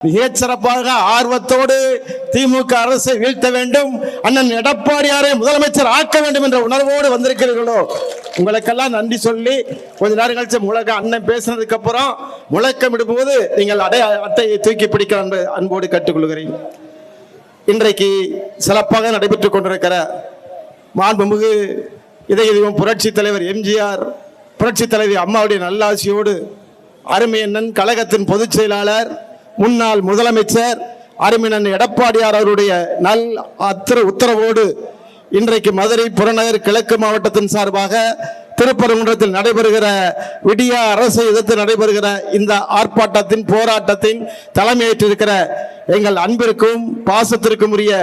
மிகச் சிறப்பாக ஆர்வத்தோடு திமுக அரசை வீழ்த்த வேண்டும் அண்ணன் எடப்பாடியாரை முதலமைச்சர் ஆக்க வேண்டும் என்ற உணர்வோடு வந்திருக்கிறீர்களோ உங்களுக்கெல்லாம் நன்றி சொல்லி கொஞ்ச நேரம் கழிச்சு முழக்க அண்ணன் பேசினதுக்கு அப்புறம் முழக்கம் இடும்போது நீங்கள் அடைய அட்டையை தூக்கி பிடிக்க அன்பு அன்போடு கேட்டுக்கொள்கிறேன். இன்றைக்கு சிறப்பாக நடைபெற்றுக் கொண்டிருக்கிற மாண்புமிகு இதய தெய்வம் புரட்சி தலைவர் எம்ஜிஆர் புரட்சி தலைவி அம்மாவுடைய நல்லாசியோடு அருமையண்ணன் கழகத்தின் பொதுச் செயலாளர் முன்னாள் முதலமைச்சர் அருமினன் எடப்பாடியார் அவருடைய நல் அத்திர உத்தரவோடு இன்றைக்கு மதுரை புறநகர் கிழக்கு மாவட்டத்தின் சார்பாக திருப்பரங்குன்றத்தில் நடைபெறுகிற விடியா அரசு எதிர்த்து நடைபெறுகிற இந்த ஆர்ப்பாட்டத்தின் போராட்டத்தின் தலைமையேற்றிருக்கிற எங்கள் அன்பிற்கும் பாசத்திற்கும் உரிய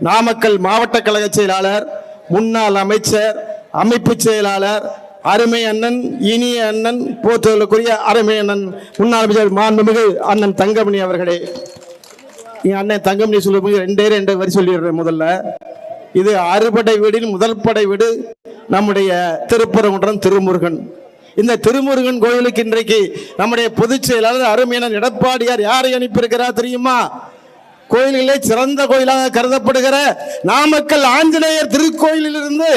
நாமக்கல் மாவட்ட கழக செயலாளர் முன்னாள் அமைச்சர் அமைப்பு செயலாளர் அருமை அண்ணன் இனிய அண்ணன் போற்றுதலுக்குரிய அருமை அண்ணன் முன்னாள் அமைச்சர் மாண்புமிகு அண்ணன் தங்கமணி அவர்களே. என் அண்ணன் தங்கமணி சொல்லும்போது ரெண்டே ரெண்டு வரி சொல்லிடுறேன் முதல்ல. இது அறுபடை வீடின் முதல் படை வீடு நம்முடைய திருப்பரங்குன்றம் திருமுருகன். இந்த திருமுருகன் கோயிலுக்கு இன்றைக்கு நம்முடைய பொதுச் செயலாளர் அருமையான எடப்பாடியார் யாரை அனுப்பியிருக்கிறார் தெரியுமா? கோயிலிலே சிறந்த கோயிலாக கருதப்படுகிற நாமக்கல் ஆஞ்சநேயர் திருக்கோயிலிலிருந்து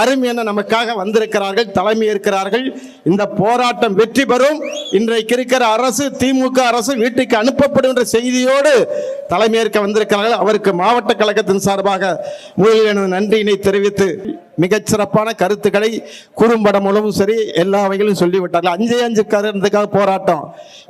அருமையான நமக்காக வந்திருக்கிறார்கள் தலைமை இருக்கிறார்கள் இந்த போராட்டம் வெற்றி பெறும். இன்றைக்கு இருக்கிற அரசு திமுக அரசு வீட்டுக்கு அனுப்பப்படும் என்ற செய்தியோடு தலைமையேற்க வந்திருக்கிறார்கள். அவருக்கு மாவட்ட கழகத்தின் சார்பாக முதலில் எனது நன்றியினை தெரிவித்து மிகச் சிறப்பான கருத்துக்களை குறும்படம் மூலமும் சரி எல்லா வகையிலும் சொல்லிவிட்டார்கள். அஞ்சே அஞ்சு கருத்துக்காக போராட்டம்.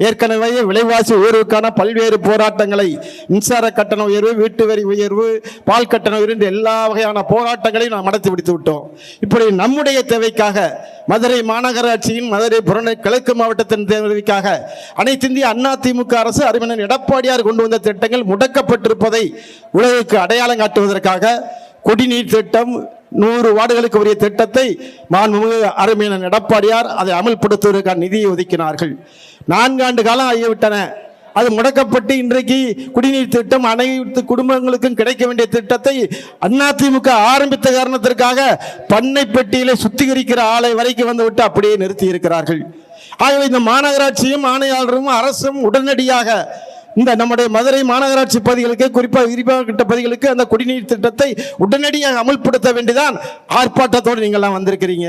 ஏற்கனவே விலைவாசி உயர்வுக்கான பல்வேறு போராட்டங்களை மின்சார கட்டண உயர்வு வீட்டு வரி உயர்வு பால் கட்டண உயர்வு என்று எல்லா வகையான போராட்டங்களையும் நாம் நடத்தி விடுத்து விட்டோம். இப்படி நம்முடைய தேவைக்காக மதுரை மாநகராட்சியின் மதுரை புறநகர் கிழக்கு மாவட்டத்தின் தேவைக்காக அனைத்து இந்திய அண்ணா திமுக அரசு அறிவினர் எடப்பாடியார் கொண்டு வந்த திட்டங்கள் முடக்கப்பட்டிருப்பதை உலகிற்கு அடையாளம் காட்டுவதற்காக குடிநீர் திட்டம் நூறு வார்டுகளுக்கு உரிய திட்டத்தை மாண்புமிகு அருமையான எடப்பாடியார் அதை அமல்படுத்துவதற்கான நிதியை ஒதுக்கினார்கள். நான்காண்டு காலம் ஆகிவிட்டன. அது முடக்கப்பட்டு இன்றைக்கு குடிநீர் திட்டம் அனைத்து குடும்பங்களுக்கும் கிடைக்க வேண்டிய திட்டத்தை அதிமுக ஆரம்பித்த காரணத்திற்காக பண்ணை பெட்டியில சுத்திகரிக்கிற ஆலை வரைக்கும் வந்துவிட்டு அப்படியே நிறுத்தி இருக்கிறார்கள். ஆகவே இந்த மாநகராட்சியும் ஆணையாளரும் அரசும் உடனடியாக இந்த நம்முடைய மதுரை மாநகராட்சி பகுதிகளுக்கு குறிப்பாக விரிவாக்கப்பட்ட பகுதிகளுக்கு அந்த குடிநீர் திட்டத்தை உடனடியாக அமல்படுத்த வேண்டிதான் ஆர்ப்பாட்டத்தோடு நீங்கள்லாம் வந்திருக்கிறீங்க.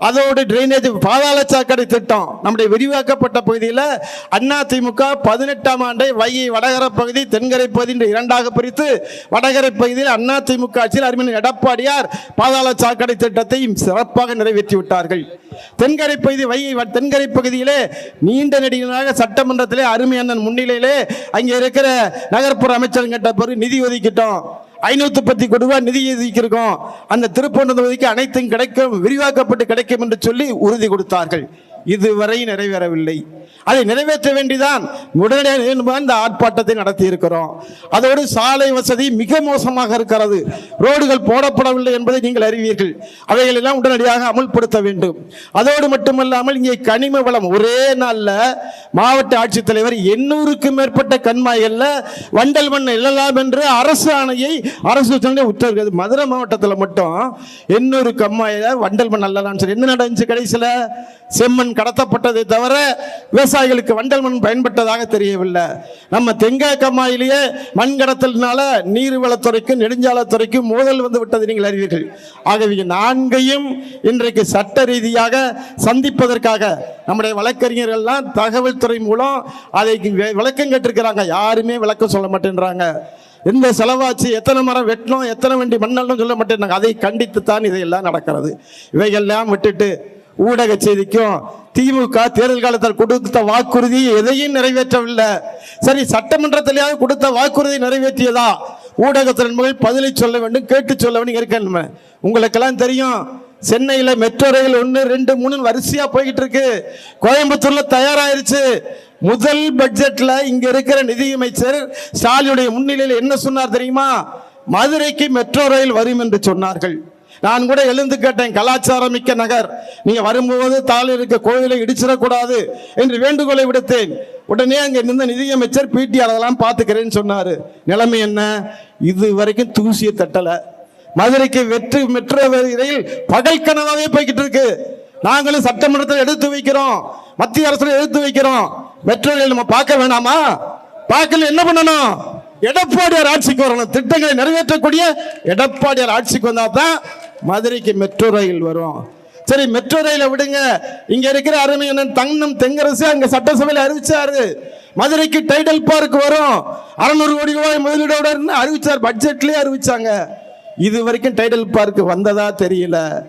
அதோடு டிரைனேஜ் பாதாள சாக்கடை திட்டம் நம்முடைய விரிவாக்கப்பட்ட பகுதியில் அண்ணா திமுக பதினெட்டாம் ஆண்டை வைகை வடகரை பகுதி தென்கரை பகுதி என்று இரண்டாக பிரித்து வடகரை பகுதியில் அண்ணா திமுக ஆட்சியில் அருமையின் எடப்பாடியார் பாதாள சாக்கடை திட்டத்தை சிறப்பாக நிறைவேற்றி விட்டார்கள் தென்கரை பகுதி வைகை வ- தென்கரை பகுதியிலே நீண்ட நெடிகளாக சட்டமன்றத்திலே அருமையண்ணன் முன்னிலையிலே அங்கே இருக்கிற நகர்ப்புற அமைச்சருங்கிட்ட கேட்ட பிறகு நிதி ஒதுக்கிட்டோம். ஐநூத்தி பத்து கோடி ரூபாய் நிதி ஒதுக்கியிருக்கோம். அந்த திருப்பூர் ஒதுக்கி அனைத்தும் கிடைக்கும் விரிவாக்கப்பட்டு கிடைக்கும் என்று சொல்லி உறுதி கொடுத்தார்கள். இதுவரை நிறைவேறவில்லை. அதை நிறைவேற்ற வேண்டிதான் உடனடியாக இந்த ஆர்ப்பாட்டத்தை நடத்தி இருக்கிறோம் அதோடு சாலை வசதி மிக மோசமாக இருக்கிறது. ரோடுகள் போடப்படவில்லை என்பதை நீங்கள் அறிவீர்கள். அவைகள் எல்லாம் உடனடியாக அமுல்படுத்த வேண்டும். அதோடு மட்டுமல்லாமல் இங்கே கனிம வளம் ஒரே நாளில் மாவட்ட ஆட்சித்தலைவர் எண்ணூறுக்கும் மேற்பட்ட கண்மாய்களில் வண்டல் மண் இல்லலாம் என்று அரசு ஆணையை அரசு உத்தரவு மதுரை மாவட்டத்தில் மட்டும் எண்ணூறு கம்மாயில் வண்டல் மண் அல்லலாம்னு சொல்லி. என்ன நடந்துச்சு கடைசியில்? செம்மண் கடத்தப்பட்டதை தவிர விவசாயிகளுக்கு வண்டல் மண் பயன்பட்டதாக தெரியவில்லை. நம்ம தெங்காய் கம்மாயிலேயே மண் கடத்தலினால நீர்வளத்துறைக்கும் நெடுஞ்சாலைத்துறைக்கும் மோதல் வந்து விட்டது நீங்கள் அறிவீர்கள். ஆகவே நான்கையும் இன்றைக்கு சட்ட ரீதியாக சந்திப்பதற்காக நம்முடைய வழக்கறிஞர்கள்லாம் தகவல் துறை மூலம் அதை விளக்கம் கேட்டிருக்கிறாங்க. யாருமே விளக்கம் சொல்ல மாட்டேன்றாங்க. எந்த செலவாச்சு எத்தனை மரம் வெட்டணும் எத்தனை வண்டி மண்ணல்னு சொல்ல மாட்டேன் அதை கண்டித்து தான் இதையெல்லாம் நடக்கிறது. இவையெல்லாம் விட்டுட்டு ஊடக செய்திக்கும் திமுக தேர்தல் காலத்தில் கொடுத்த வாக்குறுதி எதையும் நிறைவேற்றவில்லை. சரி சட்டமன்றத்திலேயாவது கொடுத்த வாக்குறுதி நிறைவேற்றியதா? ஊடகத்தின் மூலம் பதிலை சொல்ல வேண்டும் கேட்டு சொல்ல வேண்டும் இருக்கணும் உங்களுக்கெல்லாம் தெரியும் சென்னையில் மெட்ரோ ரயில் ஒன்று ரெண்டு மூணு வரிசையாக போய்கிட்டு இருக்கு. கோயம்புத்தூரில் தயாராயிருச்சு. முதல் பட்ஜெட்டில் இங்கே இருக்கிற நிதியமைச்சர் ஸ்டாலினுடைய முன்னிலையில் என்ன சொன்னார் தெரியுமா? மதுரைக்கு மெட்ரோ ரயில் வரும் என்று சொன்னார்கள். நான் கூட எழுந்து கேட்டேன் கலாச்சாரம் மிக்க நகர். நீங்க வரும்போது தாழ் இருக்க கோயிலை இடிச்சிடக்கூடாது என்று வேண்டுகோளை விடுத்தேன். உடனே அங்கே நின்ற நிதியமைச்சர் பிடி அதெல்லாம் பார்த்துக்கிறேன்னு சொன்னார். நிலைமை என்ன? இது வரைக்கும் தூசியை தட்டல. மதுரைக்கு வெற்றி மெட்ரோ இடையில் பகல் கனவாகவே போய்கிட்டு இருக்கு. நாங்களும் சட்டமன்றத்தில் எடுத்து வைக்கிறோம். மத்திய அரசு எடுத்து வைக்கிறோம். மெட்ரோ நம்ம பார்க்க வேணாமா? பார்க்கல என்ன பண்ணணும்? எடப்பாடியார் ஆட்சிக்கு வரணும். திட்டங்களை நிறைவேற்றக்கூடிய எடப்பாடியார் ஆட்சிக்கு வந்தால் தான் மதுரைக்கு மெட்ரோ ரயில் வரும். சரி மெட்ரோ ரயில விடுங்க. இங்க இருக்கிற அருமையண்ணன் தங்கம் தெங்கரசு அங்க சட்டசபையில் அறிவிச்சாரு. மதுரைக்கு டைடல் பார்க் வரும். அறுநூறு கோடி ரூபாய் முதலீடோட அறிவிச்சார். பட்ஜெட்லயே அறிவிச்சாங்க. இது வரைக்கும் டைடல் பார்க் வந்ததா தெரியல.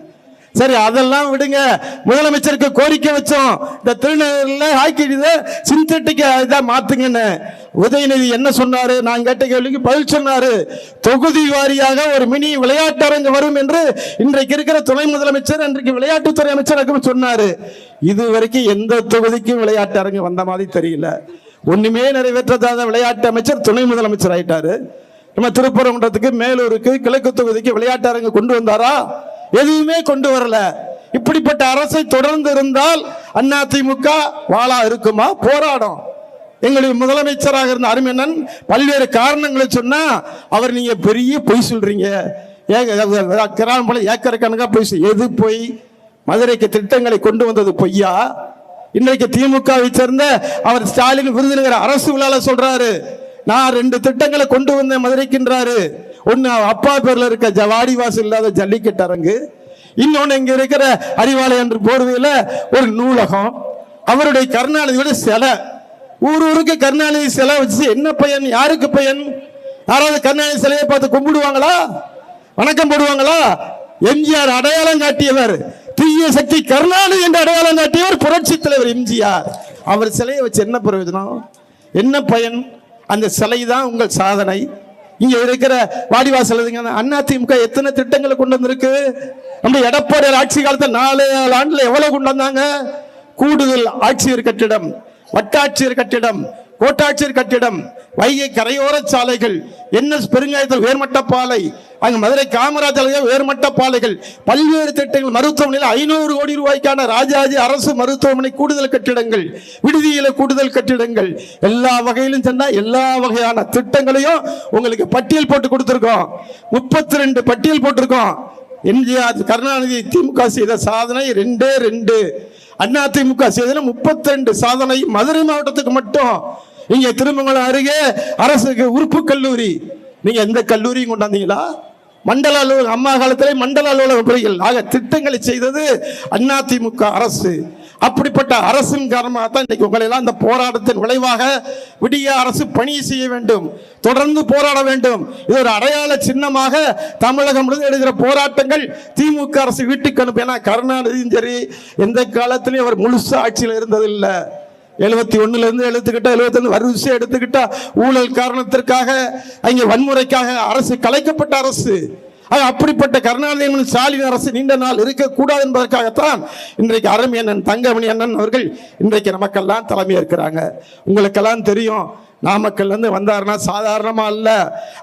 சரி அதெல்லாம் விடுங்க. முதலமைச்சருக்கு கோரிக்கை வச்சோம். இந்த திருநெல்வேலியில இதை சிந்தட்டிக் இதை மாற்றுங்கன்னு உதயநிதி என்ன சொன்னாரு? நான் கேட்ட கேள்விக்கு பதில் சொன்னாரு. தொகுதி வாரியாக ஒரு மினி விளையாட்டரங்கு வரும் என்று இன்றைக்கு இருக்கிற துணை முதலமைச்சர் அன்றைக்கு விளையாட்டுத்துறை அமைச்சருக்கும் சொன்னாரு. இது வரைக்கும் எந்த தொகுதிக்கும் விளையாட்டு அரங்கு வந்த மாதிரி தெரியல. ஒண்ணுமே நிறைவேற்றதாத விளையாட்டு அமைச்சர் துணை முதலமைச்சர் ஆயிட்டாரு. நம்ம திருப்பரங்குன்றத்துக்கு மேலூருக்கு கிழக்கு தொகுதிக்கு விளையாட்டு அரங்கு கொண்டு வந்தாரா? எதுவுமே கொண்டு வரல. இப்படிப்பட்ட அரசை தொடர்ந்து இருந்தால் அதிமுக வாழா இருக்குமா? போராடும். எங்களுடைய முதலமைச்சராக இருந்த அருமையண்ணன் பல்வேறு காரணங்களை சொன்னா அவர் நீங்க பெரிய பொய் சொல்றீங்க. ஏக கிராமம் போல ஏக்கர் கணக்காக பொய் எது பொய்? மதுரைக்கு திட்டங்களை கொண்டு வந்தது பொய்யா? இன்றைக்கு திமுகவை சேர்ந்த அவர் ஸ்டாலின் விருதுநகர் அரசு விழால சொல்றாரு நான் ரெண்டு திட்டங்களை கொண்டு வந்தேன் மதுரைக்கின்றாரு. ஒன்று அப்பா பேர்ல இருக்க ஜவாடி வாசல் இல்லாத ஜல்லிக்கட்டு அரங்கு இன்னொன்று இங்க இருக்கிற அறிவாலயம் என்று போர்வையில் ஒரு நூலகம். அவருடைய கருணாநிதியோட சிலை. ஊர் ஊருக்கு கருணாநிதி சிலை வச்சு என்ன பையன்? யாருக்கு பயன்? யாராவது கருணாநிதி சிலையை பார்த்து கும்பிடுவாங்களா? வணக்கம் போடுவாங்களா? எம்ஜிஆர் அடையாளம் காட்டியவர். தீய சக்தி கருணாநிதி என்று அடையாளம் காட்டியவர் புரட்சி தலைவர் எம்ஜிஆர். அவர் சிலையை வச்சு என்ன பிரயோஜனம் என்ன பயன்? அந்த சிலை தான் உங்கள் சாதனை. இங்க இருக்கிற வாடிவாசல் அண்ணா திமுக எத்தனை திட்டங்களை கொண்டு வந்திருக்கு? நம்ம எடப்பாடியார் ஆட்சி காலத்தை நாலு ஏழு ஆண்டுல எவ்வளவு கொண்டு வந்தாங்க? கூடுதல் ஆட்சியர் கட்டிடம் வட்டாட்சியர் கட்டிடம் கோட்டாட்சியர் கட்டிடம் வைகை கரையோர சாலைகள் என்எஸ் பெருங்காயத்தில் உயர்மட்ட பாலை மதுரை காமராஜர் உயர்மட்ட பாலைகள் பல்வேறு திட்டங்கள் மருத்துவமனையில் ஐநூறு கோடி ரூபாய்க்கான ராஜாஜி அரசு மருத்துவமனை கூடுதல் கட்டிடங்கள் விடுதியில கூடுதல் கட்டிடங்கள் எல்லா வகையிலும் சென்றால் எல்லா வகையான திட்டங்களையும் உங்களுக்கு பட்டியல் போட்டு கொடுத்துருக்கோம். முப்பத்தி ரெண்டு பட்டியல் போட்டிருக்கோம். எம்ஜிஆர் கருணாநிதி திமுக செய்த சாதனை ரெண்டே ரெண்டு. அண்ணா திமுக செய்தன முப்பத்தி ரெண்டு சாதனை. மதுரை மாவட்டத்துக்கு மட்டும் இங்க திருமங்கலம் அருகே அரசுக்கு உறுப்பு கல்லூரி. நீங்க எந்த கல்லூரியும் கொண்டாந்தீங்களா? மண்டல அலுவலகம் அம்மா காலத்திலே மண்டல அலுவலக பிரிவுகள் ஆக திட்டங்களை செய்தது அண்ணா திமுக அரசு. அப்படிப்பட்ட அரசின் காரணமாக தான் இன்னைக்கு உங்களெல்லாம் அந்த இந்த போராட்டத்தின் விளைவாக விடிய அரசு பணி செய்ய வேண்டும் தொடர்ந்து போராட வேண்டும். இது ஒரு அடையாள சின்னமாக தமிழகம் முழுவதும் எடுக்கிற போராட்டங்கள் திமுக அரசு வீட்டுக்கு அனுப்ப ஏன்னா கருணாநிதியும் சரி எந்த காலத்திலையும் அவர் முழுசா ஆட்சியில் இருந்ததில்லை. எழுபத்தி ஒண்ணுல இருந்து எழுத்துக்கிட்டா எழுபத்தி வரிசை எடுத்துக்கிட்டா ஊழல் காரணத்திற்காக அங்கே வன்முறைக்காக அரசு கலைக்கப்பட்ட அரசு. அது அப்படிப்பட்ட கருணாநிதி ஸ்டாலின் அரசு நீண்ட நாள் இருக்கக்கூடாது என்பதற்காகத்தான் இன்றைக்கு அருமை அண்ணன் தங்கமணி அண்ணன் அவர்கள் இன்றைக்கு நமக்கெல்லாம் தலைமை இருக்கிறாங்க உங்களுக்கெல்லாம் தெரியும் நாமக்கல்ல இருந்து வந்தாருன்னா சாதாரணமா அல்ல.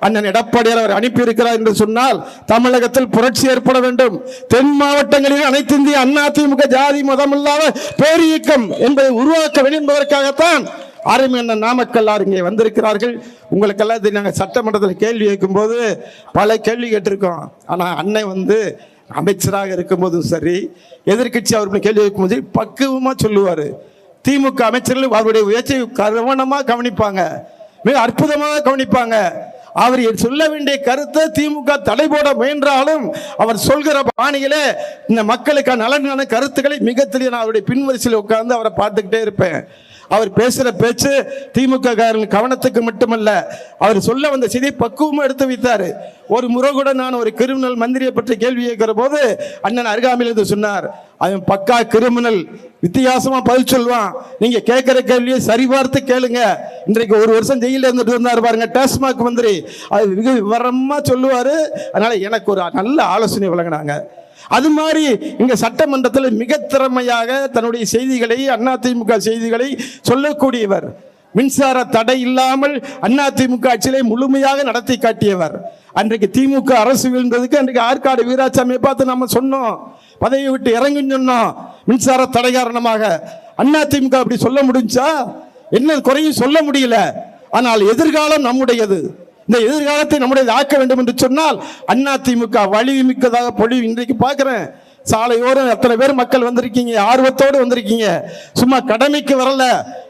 அண்ணன் எடப்பாடியார் அவர் அனுப்பி இருக்கிறார் என்று சொன்னால் தமிழகத்தில் புரட்சி ஏற்பட வேண்டும். தென் மாவட்டங்களில் அனைத்து இந்திய அண்ணா திமுக ஜாதி மதம் இல்லாத பேரியக்கம் என்பதை உருவாக்க வேண்டும் என்பதற்காகத்தான் அருமை அண்ணன் நாமக்கல் இங்கே வந்திருக்கிறார்கள். உங்களுக்கெல்லாம் இது நாங்கள் சட்டமன்றத்தில் கேள்வி கேட்கும்போது பல கேள்வி கேட்டிருக்கோம். ஆனால் அன்னை வந்து அமைச்சராக இருக்கும்போதும் சரி எதிர்க்கட்சி அவர்கள் கேள்வி கேட்கும்போது பக்குவமாக சொல்லுவார். திமுக அமைச்சர்கள் அவருடைய உயர்ச்சியை கவனமாக கவனிப்பாங்க. மிக அற்புதமாக கவனிப்பாங்க. அவர் சொல்ல வேண்டிய கருத்தை திமுக தடை போட முயன்றாலும் அவர் சொல்கிற பாணியில இந்த மக்களுக்கான நலனான கருத்துக்களை மிக தெளிய நான் அவருடைய பின்வரிசையில் உட்கார்ந்து அவரை பார்த்துக்கிட்டே இருப்பேன். அவர் பேசுகிற பேச்சு திமுக காரன் கவனத்துக்கு மட்டுமல்ல. அவர் சொல்ல வந்த செய்தியை பக்குவமாக எடுத்து வைத்தார். ஒரு முறை கூட நான் ஒரு கிரிமினல் மந்திரியை பற்றி கேள்வி கேட்கிற போது அண்ணன் அருகாமையில் இருந்து சொன்னார். அவன் பக்கா கிரிமினல் வித்தியாசமா பதில் சொல்லுவான். நீங்க கேட்கிற கேள்வியை சரிபார்த்து கேளுங்க. இன்றைக்கு ஒரு வருஷம் ஜெயில இருந்துட்டு இருந்தார் பாருங்க டாஸ்மாக் மந்திரி. அது மிக விவரமா சொல்லுவாரு. அதனால எனக்கு ஒரு நல்ல ஆலோசனை வழங்கினாங்க. அது மாதிரி இங்க சட்டமன்றத்தில் மிக திறமையாக தன்னுடைய செய்திகளை அதிமுக செய்திகளை சொல்லக்கூடியவர். மின்சார தடை இல்லாமல் அதிமுக ஆட்சியிலே முழுமையாக நடத்தி காட்டியவர். அன்றைக்கு திமுக அரசு வீழ்ந்ததுக்கு அன்றைக்கு ஆற்காடு வீராசாமியை பார்த்து நம்ம சொன்னோம். பதவியை விட்டு இறங்குன்னு சொன்னோம். மின்சார தடை காரணமாக. அதிமுக அப்படி சொல்ல முடிஞ்சா? என்ன குறையும் சொல்ல முடியல. ஆனால் எதிர்காலம் நம்முடையது. இந்த எதிர்காலத்தை நம்முடைய ஆக்க வேண்டும் என்று சொன்னால் அண்ணா அதிமுக வலிமிக்கதாக பொழிவு. இன்றைக்கு பார்க்குறேன் சாலையோரம் அத்தனை பேர் மக்கள் வந்திருக்கீங்க ஆர்வத்தோடு வந்திருக்கீங்க. சும்மா கடமைக்கு வரல.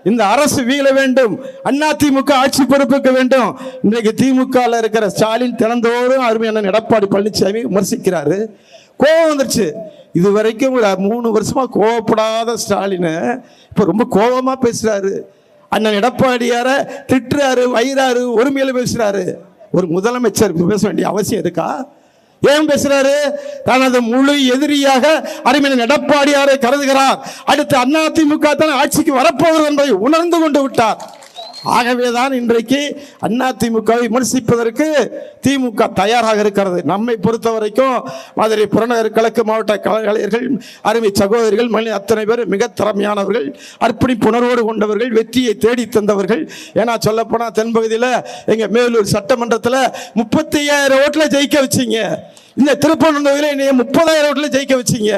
இந்த அரசு வீழ வேண்டும். அண்ணா திமுக ஆட்சி பொறுப்புக்கு வேண்டும். இன்றைக்கு திமுகவில் இருக்கிற ஸ்டாலின் திறந்தோறும் அருமையான எடப்பாடி பழனிசாமி விமர்சிக்கிறாரு. கோபம் வந்துருச்சு. இது வரைக்கும் ஒரு மூணு வருஷமா கோவப்படாத ஸ்டாலின் இப்போ ரொம்ப கோபமாக பேசுறாரு. அண்ணன் எடப்பாடியார திட்டுறாரு வயிறாரு ஒருமையில பேசுறாரு. ஒரு முதலமைச்சர் பேச வேண்டிய அவசியம் இருக்கா? ஏன் பேசுறாரு? தனது முழு எதிரியாக அருமையின் எடப்பாடியாரை கருதுகிறார். அடுத்து அதிமுக தான் ஆட்சிக்கு வரப்போகிறது என்பதை உணர்ந்து கொண்டு விட்டார். ஆகவேதான் இன்றைக்கு அண்ணா திமுகவை விமர்சிப்பதற்கு திமுக தயாராக இருக்கிறது. நம்மை பொறுத்த வரைக்கும் மதுரை புறநகர் கிழக்கு மாவட்ட கலைஞர்கள் அருமை சகோதரிகள் மணி அத்தனை பேர் மிக திறமையானவர்கள் அர்ப்பணிப்புணர்வோடு கொண்டவர்கள் வெற்றியை தேடி தந்தவர்கள். ஏன்னா சொல்லப்போனால் தென்பகுதியில் எங்கள் மேலூர் சட்டமன்றத்தில் முப்பத்தி ஐயாயிரம் ஓட்டில் ஜெயிக்க வச்சிங்க. இந்த திருப்பூர் என்னைய முப்பதாயிரம் ஓட்டில் ஜெயிக்க வச்சீங்க.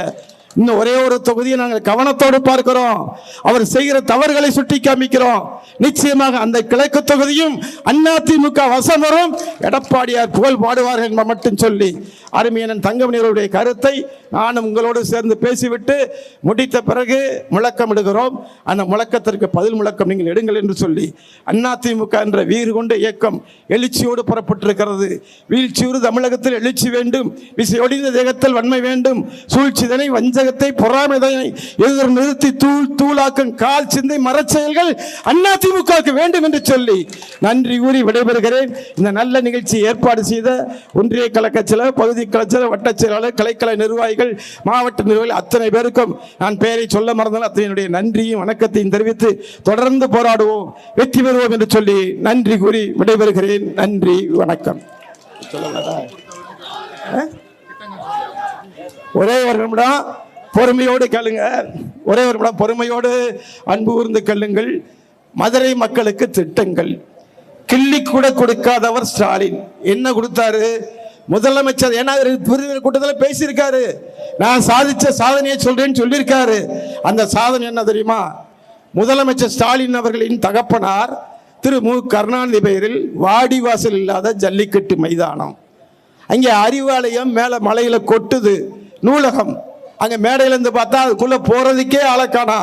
இன்னும் ஒரே ஒரு தொகுதியை நாங்கள் கவனத்தோடு பார்க்கிறோம். அவர் செய்கிற தவறுகளை சுட்டி காமிக்கிறோம். நிச்சயமாக அந்த கிழக்கு தொகுதியும் அதிமுக வசம் வரும். எடப்பாடியார் புகழ் பாடுவார்கள் என்பதை மட்டும் சொல்லி அருமையனன் தங்கமணியருடைய கருத்தை நானும் உங்களோடு சேர்ந்து பேசிவிட்டு முடித்த பிறகு முழக்கம் முழக்கமிடுகிறோம். அந்த முழக்கத்திற்கு பதில் முழக்கம் நீங்கள் எடுங்கள் என்று சொல்லி அதிமுக என்ற வீறு கொண்ட இயக்கம் எழுச்சியோடு புறப்பட்டிருக்கிறது. வீழ்ச்சியோடு தமிழகத்தில் எழுச்சி வேண்டும். விசையொடிந்த தேகத்தில் வன்மை வேண்டும். சூழ்ச்சிதனை வஞ்சகத்தை பொறாமைதனை எதிர் நிறுத்தி தூள் தூளாக்கும் கால் சிந்தை மரச்செயல்கள் அதிமுகவுக்கு வேண்டும் என்று சொல்லி நன்றி கூறி விடைபெறுகிறேன். இந்த நல்ல நிகழ்ச்சி ஏற்பாடு செய்த ஒன்றிய கலக்கச்சில பகுதி கலச்சல வட்ட செயலாளர் கலைக்கலை நிர்வாகிகள் மாவட்ட நிர்வாகிகள் அத்தனை பேருக்கும் நான் பெயரை சொல்ல மறந்தால் அத்தனையுடைய நன்றியும் வணக்கத்தையும் தெரிவித்து தொடர்ந்து போராடுவோம் வெற்றி பெறுவோம் என்று சொல்லி நன்றி கூறி விடைபெறுகிறேன். நன்றி வணக்கம். ஒரே ஒரு நிமிடம் பொறுமையோடு கேளுங்க. ஒரே ஒரு நிமிடம் பொறுமையோடு அன்பு கூர்ந்து கேளுங்கள். மதுரை மக்களுக்கு திட்டங்கள். கிள்ளி கூட கொடுக்காதவர் ஸ்டாலின். என்ன கொடுத்தாரு? முதலமைச்சர் ஏன்னா புரிதல் கூட்டத்தில் பேசியிருக்காரு. நான் சாதிச்ச சாதனையை சொல்றேன்னு சொல்லியிருக்காரு. அந்த சாதனை என்ன தெரியுமா? முதலமைச்சர் ஸ்டாலின் அவர்களின் தகப்பனார் திரு மு கருணாநிதி பெயரில் வாடிவாசல் இல்லாத ஜல்லிக்கட்டு மைதானம். அங்கே அறிவாலயம் மேலே மலையில் கொட்டுது நூலகம். அங்கே மேடையிலேருந்து பார்த்தா அதுக்குள்ளே போகிறதுக்கே ஆளக்கானா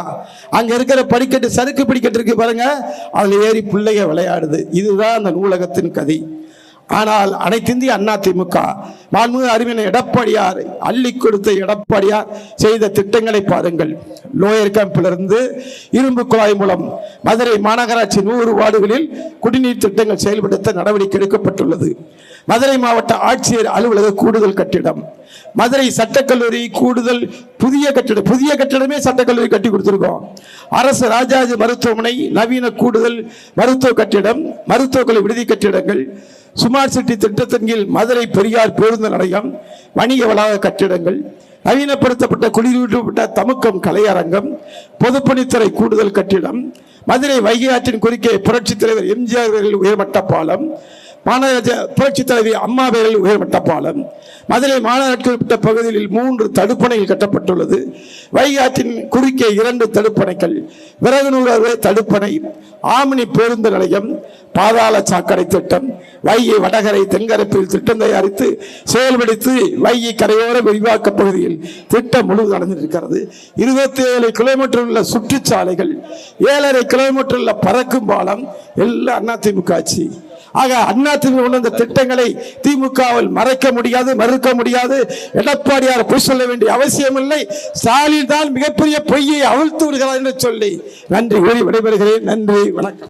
அங்கே இருக்கிற படிக்கட்டு சறுக்கு படிக்கட்டு இருக்கு பாருங்க. அதில் ஏறி பிள்ளைங்க விளையாடுது. இதுதான் அந்த நூலகத்தின் கதை. ஆனால் அனைத்திந்திய அண்ணா திமுக மாண்புமிகு அறிவியல் எடப்பாடியார் அள்ளி கொடுத்த எடப்பாடியார் செய்த திட்டங்களை பாருங்கள். லோயர் கேம்பிலிருந்து இரும்பு குழாய் மூலம் மதுரை மாநகராட்சி நூறு வார்டுகளில் குடிநீர் திட்டங்கள் செயல்படுத்த நடவடிக்கை எடுக்கப்பட்டுள்ளது. மதுரை மாவட்ட ஆட்சியர் அலுவலக கூடுதல் கட்டிடம். மதுரை சட்டக்கல்லூரி கூடுதல் புதிய கட்டிடம் புதிய கட்டிடமே சட்டக்கல்லூரி கட்டி கொடுத்துருக்கோம். அரசு ராஜாஜி மருத்துவமனை நவீன கூடுதல் மருத்துவ கட்டிடம் மருத்துவக்கலை விடுதி கட்டிடங்கள் சுமார்ட் சிட்டி திட்டத்தின் கீழ் மதுரை பெரியார் பேருந்து நிலையம் வணிக வளாக கட்டிடங்கள் நவீனப்படுத்தப்பட்ட குளிரூட்டப்பட்ட தமுக்கம் கலையரங்கம் பொதுப்பணித்துறை கூடுதல் கட்டிடம் மதுரை வைகை ஆற்றின் குறுக்கே புரட்சித் தலைவர் எம்ஜிஆர் உயர்மட்ட பாலம் மாநகர புரட்சித் தலைவி அம்மா பெயரில் உயர்மட்ட பாலம் மதுரை மாநகராட்சி பகுதியில் மூன்று தடுப்பணைகள் கட்டப்பட்டுள்ளது. வைகாற்றின் குறுக்கே இரண்டு தடுப்பணைகள் விறகுநூறு தடுப்பணை ஆமினி பேருந்து நிலையம் பாதாள சாக்கடை திட்டம் வைகை வடகரை தென்கரப்பில் திட்டம் தயாரித்து செயல்படுத்தி வைகை கரையோர விரிவாக்க பகுதியில் திட்டம் முழுவதும் நடந்திருக்கிறது இருபத்தி ஏழு கிலோமீட்டர் உள்ள சுற்றுச்சாலைகள் ஏழரை கிலோமீட்டர் உள்ள பறக்கும் பாலம் எல்லாம் அதிமுக ஆட்சி. ஆக அதிமுக கொண்டு வந்த திட்டங்களை திமுகவில் மறைக்க முடியாது மறுக்க முடியாது. எடப்பாடியார் பொய் சொல்ல வேண்டிய அவசியம் இல்லை ஸ்டாலின் தான் மிகப்பெரிய பொய்யை அவிழ்த்து விடுகிறார் என்று சொல்லி நன்றி கூறி விடைபெறுகிறேன். நன்றி வணக்கம்.